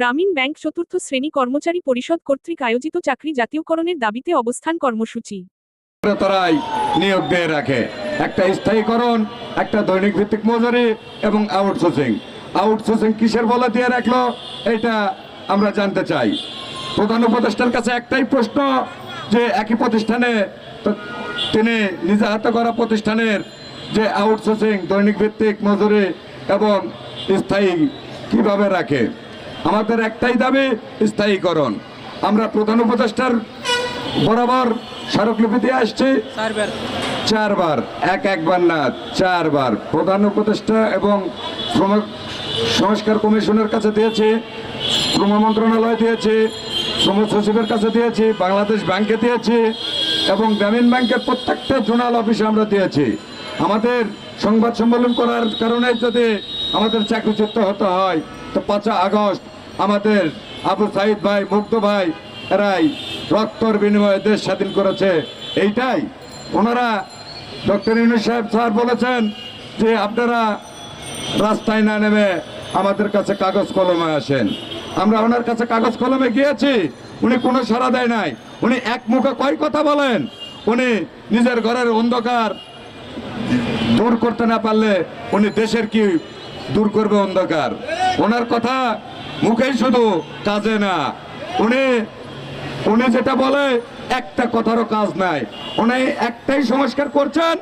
গ্রামীণ ব্যাংক চতুর্থ শ্রেণি কর্মচারী পরিষদ কর্তৃক আয়োজিত চাকরি জাতীয়করণের দাবিতে অবস্থান কর্মসূচি। তারাই নিয়োগ দিয়ে রাখে। একটা স্থায়ীকরণ, একটা দৈনিক ভিত্তিক মজুরি এবং আউটসোর্সিং আউটসোর্সিং কিসের বলে দিয়ে রাখল? এটা আমরা জানতে চাই। প্রধান উপদেষ্টার কাছে একটাই প্রশ্ন, যে একই প্রতিষ্ঠানে তিনি নিজে হাতে করা প্রতিষ্ঠানের যে আউটসোর্সিং দৈনিক ভিত্তিক মজুরি এবং স্থায়ী কীভাবে রাখে? আমাদের একটাই দাবি স্থায়ীকরণ। আমরা প্রধান উপদেষ্টার বরাবর স্মারকলিপি দিয়ে আসছি। চারবার। এক একবার না চারবার। প্রধান উপদেষ্টা এবং শ্রম সংস্কার কমিশনের কাছে দিয়েছে শ্রম মন্ত্রণালয় দিয়েছে শ্রম সচিবের কাছে দিয়েছি বাংলাদেশ ব্যাংকে দিয়েছি এবং গ্রামীণ ব্যাংকের প্রত্যেকটা জোনাল অফিসে আমরা দিয়েছি। আমাদের সংবাদ সম্মেলন করার কারণে যদি আমাদের চাকরিচ্যুত হতে হয় তো পাঁচা আগস্ট আমাদের আবু সাইদ ভাই, মুগ্ধ ভাই, এরাই রক্তর বিনিময়ে দেশ স্বাধীন করেছে। এইটাই। ওনারা ডক্টর ইউনুস সাহেব স্যার বলেছেন যে আপনারা রাস্তায় না নেমে আমাদের কাছে কাগজ কলমে আসেন। আমরা ওনার কাছে কাগজ কলমে গিয়েছি। উনি কোনো সাড়া দেয় নাই। উনি এক মুখে কয় কথা বলেন? উনি নিজের ঘরের অন্ধকার দূর করতে না পারলে উনি দেশের কি দূর করবে অন্ধকার? ওনার কথা মুখেই শুধু কাজে না। উনি উনি যেটা বলে, একটা কথারও কাজ নাই। উনি একটাই সংস্কার করছেন,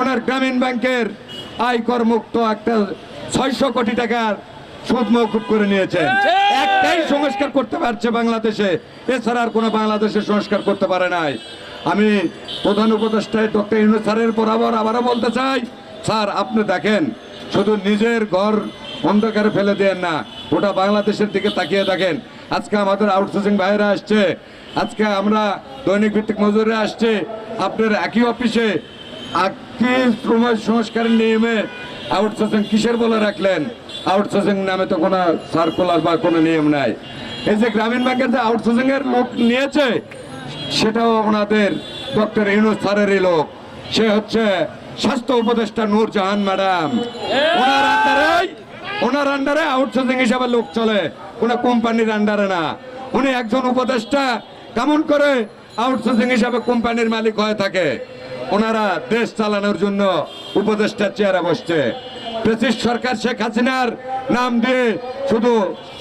ওনার গ্রামীণ ব্যাংকের আয়কর মুক্ত একটা ছয়শো কোটি টাকার সুদ মৌকুব করে নিয়েছেন একটাই সংস্কার করতে পারছে বাংলাদেশে। এছাড়া আর কোনো বাংলাদেশে সংস্কার করতে পারে নাই। আমি প্রধান উপদেষ্টায় ডক্টর ইউনুস স্যারের বরাবর আবারও বলতে চাই, স্যার, আপনি দেখেন, শুধু নিজের ঘর অন্ধকারে ফেলে দেন না। ওটা বাংলাদেশের দিকে তাকিয়ে থাকেন। আজকে আমাদের আউটসোর্সিং বাইরে আসছে। আজকে আমরা দৈনিক ভিত্তিক মজুরি আসছে। আপনার একই অফিসে একই সংস্কারের নিয়মে আউটসোর্সিং কিসের বলে রাখলেন? আউটসোর্সিং নামে তো কোনো সার্কুলার বা কোনো নিয়ম নাই। এই যে গ্রামীণ ব্যাংকের যে আউটসোর্সিং এর লোক নিয়েছে, সেটাও ওনাদের ডক্টর ইউনুস স্যারেরই লোক। সে হচ্ছে স্বাস্থ্য উপদেষ্টা নূর জাহান ম্যাডাম। ওনার ওনার আন্ডারে আউটসোর্সিং হিসাবে লোক চলে। কোনো কোম্পানির আন্ডারে না। উনি একজন উপদেষ্টা কেমন করে আউটসোর্সিং হিসাবে কোম্পানির মালিক হয়ে থাকে। ওনারা দেশ চালানোর জন্য উপদেষ্টার চেয়ারে বসছে। ব্রিটিশ সরকার শেখ হাসিনার নাম দিয়ে শুধু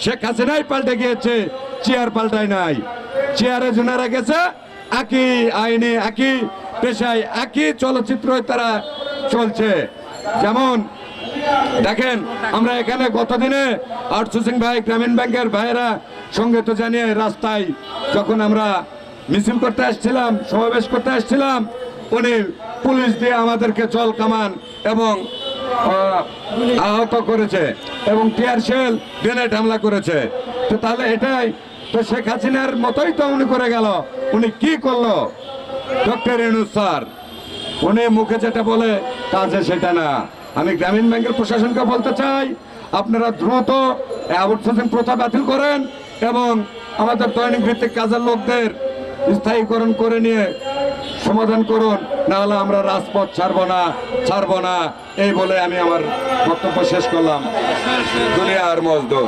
শেখ হাসিনাই পাল্টে গিয়েছে চেয়ার পাল্টায় নাই। চেয়ারে জোনারা গেছে একই আইনে একই পেশায় একই চলচ্চিত্র তারা চলছে। যেমন দেখেন আমরা এখানে গতদিনে আউটসোর্সিং ভাই গ্রামীণ ব্যাংকের ভাইয়েরা সঙ্গে তো জানিয়ে রাস্তায় যখন আমরা মিছিল করতে আসছিলাম সমাবেশ করতে আসছিলাম উনি পুলিশ দিয়ে আমাদেরকে জল কামান এবং আহ, আহত করেছে এবং টিয়ার সেল গ্রেনেড হামলা করেছে। তো তাহলে এটাই তো শেখ হাসিনার মতোই তো উনি করে গেল। উনি কি করল? ডক্টর ইনুস স্যার উনি মুখে যেটা বলে কাজে সেটা না। আমি গ্রামীণ ব্যাংকের প্রশাসনকে বলতে চাই, আপনারা দ্রুত আউটসোর্সিং প্রথা বাতিল করেন এবং আমাদের দৈনিক ভিত্তিক কাজের লোকদের স্থায়ীকরণ করে নিয়ে সমাধান করুন, নাহলে আমরা রাজপথ ছাড়বো না ছাড়বো না। এই বলে আমি আমার বক্তব্য শেষ করলাম। দুনিয়া আর মজদুর।